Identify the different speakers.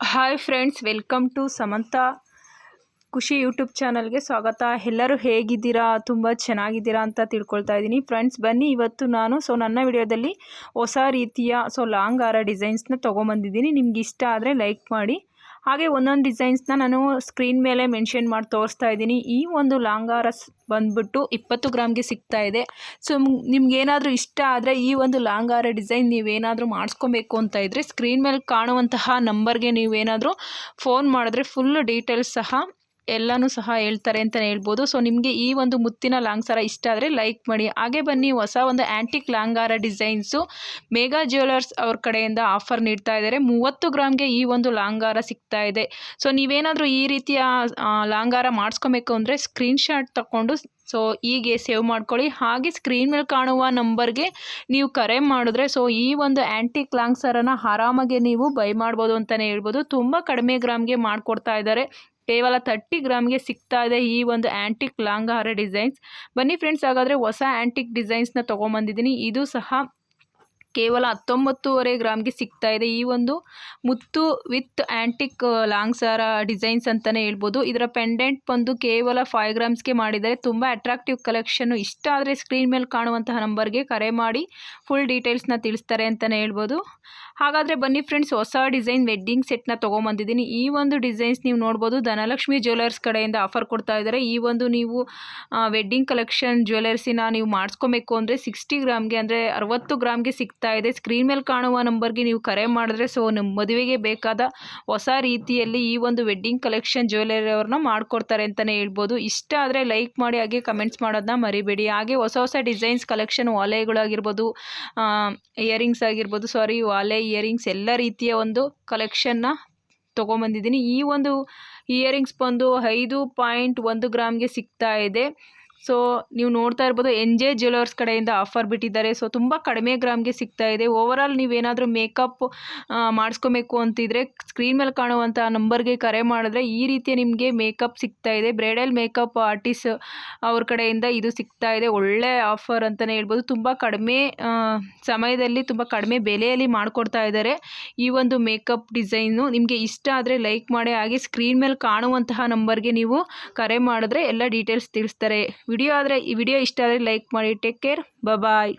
Speaker 1: Hi friends welcome to Samantha Khushi YouTube ಚಾನಲ್ಗೆ ಸ್ವಾಗತ. ಎಲ್ಲರೂ ಹೇಗಿದ್ದೀರಾ? ತುಂಬ ಚೆನ್ನಾಗಿದ್ದೀರಾ ಅಂತ ತಿಳ್ಕೊಳ್ತಾ ಇದ್ದೀನಿ. ಫ್ರೆಂಡ್ಸ್ ಬನ್ನಿ ಇವತ್ತು ನಾನು ಸೊ ನನ್ನ ವಿಡಿಯೋದಲ್ಲಿ ಹೊಸ ರೀತಿಯ ಸೊ ಲಾಂಗ್ ಆರ ಡಿಸೈನ್ಸ್ನ ತೊಗೊಂಬಂದಿದ್ದೀನಿ. ನಿಮ್ಗೆ ಇಷ್ಟ ಆದರೆ ಲೈಕ್ ಮಾಡಿ. ಹಾಗೆ ಒಂದೊಂದು ಡಿಸೈನ್ಸ್ನ ನಾನು ಸ್ಕ್ರೀನ್ ಮೇಲೆ ಮೆನ್ಷನ್ ಮಾಡಿ ತೋರಿಸ್ತಾ ಇದ್ದೀನಿ. ಈ ಒಂದು ಲಾಂಗಾರ ಹಾರ ಸ್- ಬಂದ್ಬಿಟ್ಟು ಇಪ್ಪತ್ತು ಗ್ರಾಮ್ಗೆ ಸಿಗ್ತಾ ಇದೆ. ಸೊ ನಿಮ್ಗೇನಾದರೂ ಇಷ್ಟ ಆದರೆ ಈ ಒಂದು ಲಾಂಗಾರ ಡಿಸೈನ್ ನೀವೇನಾದರೂ ಮಾಡಿಸ್ಕೊಬೇಕು ಅಂತ ಇದ್ದರೆ ಸ್ಕ್ರೀನ್ ಮೇಲೆ ಕಾಣುವಂತಹ ನಂಬರ್ಗೆ ನೀವೇನಾದರೂ ಫೋನ್ ಮಾಡಿದ್ರೆ ಫುಲ್ ಡೀಟೇಲ್ಸ್ ಸಹ ಎಲ್ಲನೂ ಸಹ ಹೇಳ್ತಾರೆ ಅಂತಲೇ ಹೇಳ್ಬೋದು. ಸೊ ನಿಮಗೆ ಈ ಒಂದು ಮುತ್ತಿನ ಲಾಂಗ್ ಸರ ಇಷ್ಟ ಆದರೆ ಲೈಕ್ ಮಾಡಿ. ಹಾಗೆ ಬನ್ನಿ, ಹೊಸ ಒಂದು ಆ್ಯಂಟಿಕ್ ಲಾಂಗಾರ ಡಿಸೈನ್ಸು ಮೇಘಾ ಜ್ಯುವೆಲರ್ಸ್ ಅವ್ರ ಕಡೆಯಿಂದ ಆಫರ್ ನೀಡ್ತಾ ಇದ್ದಾರೆ ಮೂವತ್ತು ಗ್ರಾಮ್ಗೆ ಈ ಒಂದು ಲಾಂಗಾರ ಸಿಗ್ತಾ ಇದೆ. ಸೊ ನೀವೇನಾದರೂ ಈ ರೀತಿಯ ಲಾಂಗಾರ ಮಾಡಿಸ್ಕೊಬೇಕು ಅಂದರೆ ಸ್ಕ್ರೀನ್ಶಾಟ್ ತಗೊಂಡು ಸೊ ಹೀಗೆ ಸೇವ್ ಮಾಡ್ಕೊಳ್ಳಿ. ಹಾಗೆ ಸ್ಕ್ರೀನ್ ಮೇಲೆ ಕಾಣುವ ನಂಬರ್ಗೆ ನೀವು ಕರೆ ಮಾಡಿದ್ರೆ ಸೊ ಈ ಒಂದು ಆ್ಯಂಟಿಕ್ ಲಾಂಗ್ ಸರನ ಆರಾಮಾಗಿ ನೀವು ಬೈ ಮಾಡ್ಬೋದು ಅಂತಲೇ ಹೇಳ್ಬೋದು. ತುಂಬ ಕಡಿಮೆ ಗ್ರಾಮ್ಗೆ ಮಾಡಿಕೊಡ್ತಾ ಇದ್ದಾರೆ ಕೇವಲ ತರ್ಟಿ ಗ್ರಾಮ್ಗೆ ಸಿಗ್ತಾ ಇದೆ ಈ ಒಂದು ಆ್ಯಂಟಿಕ್ ಲಾಂಗ್ ಹಾರ ಡಿಸೈನ್ಸ್ ಬನ್ನಿ ಫ್ರೆಂಡ್ಸ್ ಹಾಗಾದರೆ ಹೊಸ ಆ್ಯಂಟಿಕ್ ಡಿಸೈನ್ಸ್ನ ತೊಗೊಂಬಂದಿದ್ದೀನಿ. ಇದು ಸಹ ಕೇವಲ ಹತ್ತೊಂಬತ್ತೂವರೆ ಗ್ರಾಮ್ಗೆ ಸಿಗ್ತಾ ಇದೆ. ಈ ಒಂದು ಮುತ್ತು ವಿತ್ ಆ್ಯಂಟಿಕ್ ಲಾಂಗ್ ಸಾರ ಡಿಸೈನ್ಸ್ ಅಂತಲೇ ಹೇಳ್ಬೋದು. ಇದರ ಪೆಂಡೆಂಟ್ ಬಂದು ಕೇವಲ ಫೈವ್ ಗ್ರಾಮ್ಸ್ಗೆ ಮಾಡಿದರೆ ತುಂಬ ಅಟ್ರಾಕ್ಟಿವ್ ಕಲೆಕ್ಷನ್ನು ಇಷ್ಟ ಆದರೆ ಸ್ಕ್ರೀನ್ ಮೇಲೆ ಕಾಣುವಂತಹ ನಂಬರ್ಗೆ ಕರೆ ಮಾಡಿ ಫುಲ್ ಡೀಟೇಲ್ಸ್ನ ತಿಳಿಸ್ತಾರೆ ಅಂತಲೇ ಹೇಳ್ಬೋದು. ಹಾಗಾದರೆ ಬನ್ನಿ ಫ್ರೆಂಡ್ಸ್ ಹೊಸ ಡಿಸೈನ್ ವೆಡ್ಡಿಂಗ್ ಸೆಟ್ನ ತೊಗೊಂಬಂದಿದ್ದೀನಿ. ಈ ಒಂದು ಡಿಸೈನ್ಸ್ ನೀವು ನೋಡ್ಬೋದು. ಧನಲಕ್ಷ್ಮಿ ಜ್ಯುವೆಲರ್ಸ್ ಕಡೆಯಿಂದ ಆಫರ್ ಕೊಡ್ತಾ ಇದ್ದಾರೆ. ಈ ಒಂದು ನೀವು ವೆಡ್ಡಿಂಗ್ ಕಲೆಕ್ಷನ್ ಜ್ಯುವೆಲರ್ಸಿನ ನೀವು ಮಾಡಿಸ್ಕೊಬೇಕು ಅಂದರೆ ಸಿಕ್ಸ್ಟಿ ಗ್ರಾಮ್ಗೆ ಅಂದರೆ ಅರವತ್ತು ಗ್ರಾಮ್ಗೆ ಸಿಗ್ತಾ ಇದೆ. ಸ್ಕ್ರೀನ್ ಮೇಲೆ ಕಾಣುವ ನಂಬರ್ಗೆ ನೀವು ಕರೆ ಮಾಡಿದ್ರೆ ಸೊ ನಿಮ್ಮ ಮದುವೆಗೆ ಬೇಕಾದ ಹೊಸ ರೀತಿಯಲ್ಲಿ ಈ ಒಂದು ವೆಡ್ಡಿಂಗ್ ಕಲೆಕ್ಷನ್ ಜ್ಯುವೆಲರಿ ಅವ್ರನ್ನ ಮಾಡಿಕೊಡ್ತಾರೆ ಅಂತಲೇ ಹೇಳ್ಬೋದು. ಇಷ್ಟ ಆದರೆ ಲೈಕ್ ಮಾಡಿ, ಹಾಗೆ ಕಮೆಂಟ್ಸ್ ಮಾಡೋದನ್ನ ಮರಿಬೇಡಿ. ಹಾಗೆ ಹೊಸ ಹೊಸ ಡಿಸೈನ್ಸ್ ಕಲೆಕ್ಷನ್ ವಾಲೆಗಳಾಗಿರ್ಬೋದು ಇಯರಿಂಗ್ಸ್ ಆಗಿರ್ಬೋದು ಸಾರಿ ವಾಲೆ ಇಯರಿಂಗ್ಸ್ ಎಲ್ಲ ರೀತಿಯ ಒಂದು ಕಲೆಕ್ಷನ್ನ ತೊಗೊಂಬಂದಿದ್ದೀನಿ. ಈ ಒಂದು ಇಯರಿಂಗ್ಸ್ ಬಂದು ಐದು ಪಾಯಿಂಟ್ ಒಂದು ಗ್ರಾಮ್ಗೆ ಸಿಗ್ತಾ ಇದೆ. ಸೊ ನೀವು ನೋಡ್ತಾ ಇರ್ಬೋದು ಎನ್ ಜೆ ಜ್ಯುವೆಲರ್ಸ್ ಕಡೆಯಿಂದ ಆಫರ್ ಬಿಟ್ಟಿದ್ದಾರೆ. ಸೊ ತುಂಬ ಕಡಿಮೆ ಗ್ರಾಮ್ಗೆ ಸಿಗ್ತಾ ಇದೆ. ಓವರಾಲ್ ನೀವೇನಾದರೂ ಮೇಕಪ್ ಮಾಡಿಸ್ಕೋಬೇಕು ಅಂತಿದ್ರೆ ಸ್ಕ್ರೀನ್ ಮೇಲೆ ಕಾಣುವಂಥ ನಂಬರ್ಗೆ ಕರೆ ಮಾಡಿದ್ರೆ ಈ ರೀತಿಯ ನಿಮಗೆ ಮೇಕಪ್ ಸಿಗ್ತಾ ಇದೆ. ಬ್ರೈಡಲ್ ಮೇಕಪ್ ಆರ್ಟಿಸ್ಟ್ ಅವ್ರ ಕಡೆಯಿಂದ ಇದು ಸಿಗ್ತಾ ಇದೆ. ಒಳ್ಳೆ ಆಫರ್ ಅಂತಲೇ ಹೇಳ್ಬೋದು. ತುಂಬ ಕಡಿಮೆ ಸಮಯದಲ್ಲಿ ತುಂಬ ಕಡಿಮೆ ಬೆಲೆಯಲ್ಲಿ ಮಾಡಿಕೊಡ್ತಾ ಇದ್ದಾರೆ ಈ ಒಂದು ಮೇಕಪ್ ಡಿಸೈನು ನಿಮಗೆ ಇಷ್ಟ ಆದರೆ ಲೈಕ್ ಮಾಡಿ, ಹಾಗೆ ಸ್ಕ್ರೀನ್ ಮೇಲೆ ಕಾಣುವಂತಹ ನಂಬರ್ಗೆ ನೀವು ಕರೆ ಮಾಡಿದ್ರೆ ಎಲ್ಲ ಡೀಟೇಲ್ಸ್ ತಿಳಿಸ್ತಾರೆ. ವಿಡಿಯೋ ಆದರೆ ಈ ವಿಡಿಯೋ ಇಷ್ಟ ಆದರೆ ಲೈಕ್ ಮಾಡಿ ಟೇಕ್ ಕೇರ್ ಬಾಯ್